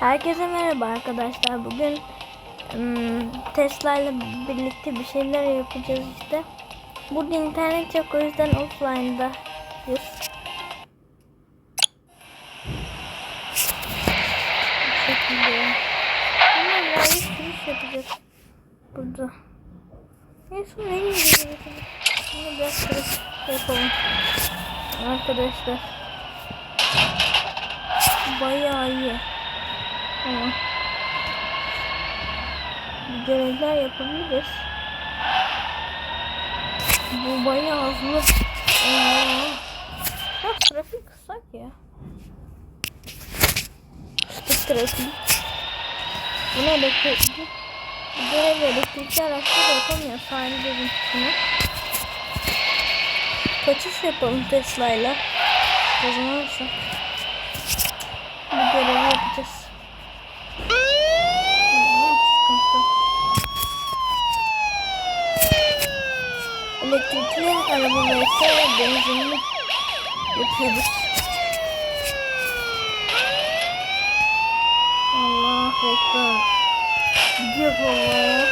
Herkese merhaba arkadaşlar. Bugün ım, Tesla ile birlikte bir şeyler yapacağız işte. Burada internet yok o yüzden giriş yapacağız. Burada. Son ne yapacağız? Bunu biraz yapalım. Arkadaşlar. Bayağı iyi. Tamam. Bir görevler yapabiliriz. Bu bayağı hızlı. Aa. Ha, trafik kısak ya. İşte trafik. Bunu elektrikli. Bu görev elektrikli araçla da yapamıyor. Sahil görüntüsünü. Kaçış yapalım Tesla'yla. Kazanırsa. Bu görevi yapacağız. Aa, sıkıntı. Arabalar ise benzinli yapıyoruz. Allah ekber. Gidiyor vallahi.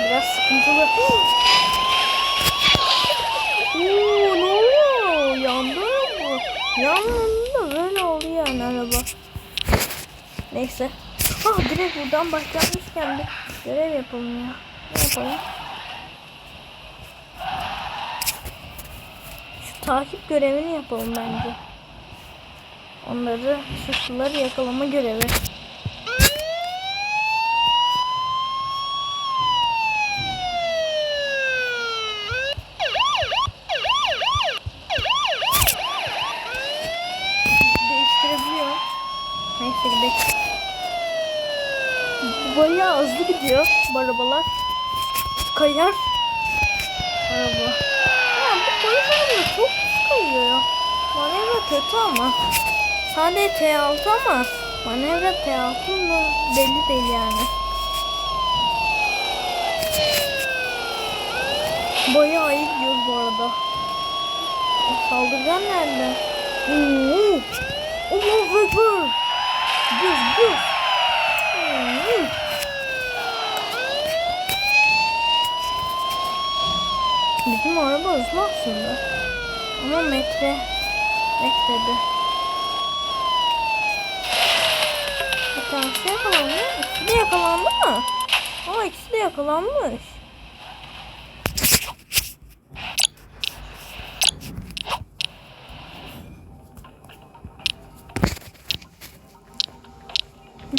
Biraz sıkıntılı. Oo, ne oluyor? Yandı mı? Yandı böyle oluyor yani araba. Neyse. Ah direkt buradan başlamışken bir görev yapalım ya. Ne yapalım? Takip görevini yapalım bence. Onları suçluları yakalama görevi. Değiştirebiliyor. Neyse gidelim. Bayağı hızlı gidiyor bu arabalar. Kayar. Araba. Ya bu polis araba çok kayıyor ya. Manevra kötü ama. Sadece T6 ama manevra T6 mı belli değil yani. Bayağı iyi gidiyoruz bu arada. Saldırgan nerede? Oo! Allahu Ekber! Gidiyoruz. Oo! Bizim araba hızlı aslında. Ama metre metrede. Bir tanesi yakalandı. İkisi de yakalandı mı? Aa ikisi de yakalanmış.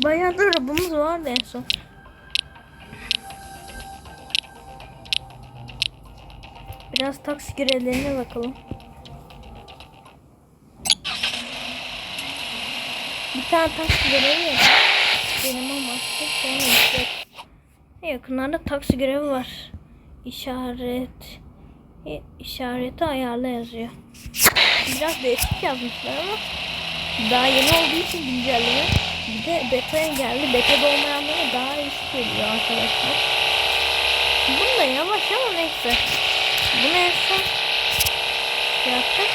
Bayağı da arabamız vardı en son. Biraz taksi görevlerine bakalım. Tane taksi görevi yok. Benim ama sonra yüksek. Yakınlarda taksi görevi var. İşaret e, işareti ayarla yazıyor. Biraz değişik yazmışlar ama daha yeni olduğu için güncelleme. Bir de beta'ya geldi. Beta'da olmayanlara daha iyisi geliyor arkadaşlar. Bunu da yavaş ama neyse. Son şey yapacak.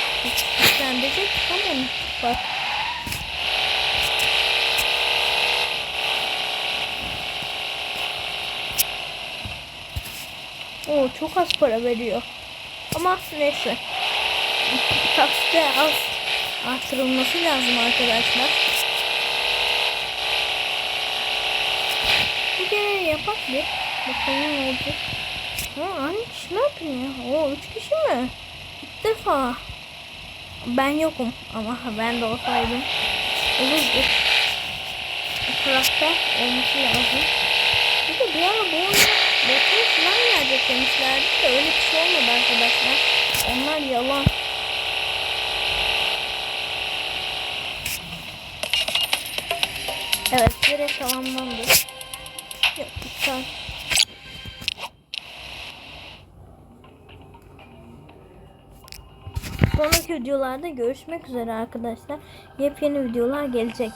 Güçlendirecek ama bak. Oo çok az para veriyor. Ama neyse. Taksite az artırılması lazım arkadaşlar. Bir kere yapak bir. Bakalım ne olacak. Ha, aynı kişi ne yapıyor ya? Oo, üç kişi mi? İlk defa. Ben yokum ama ben de olsaydım olurdu. Bu tarafta olması lazım. Bir de bir ara bu demişlerdi de öyle bir şey olmadı arkadaşlar. Onlar yalan. Evet görev tamamlandı. Yok iptal. Sonraki videolarda görüşmek üzere arkadaşlar. Yepyeni videolar gelecek.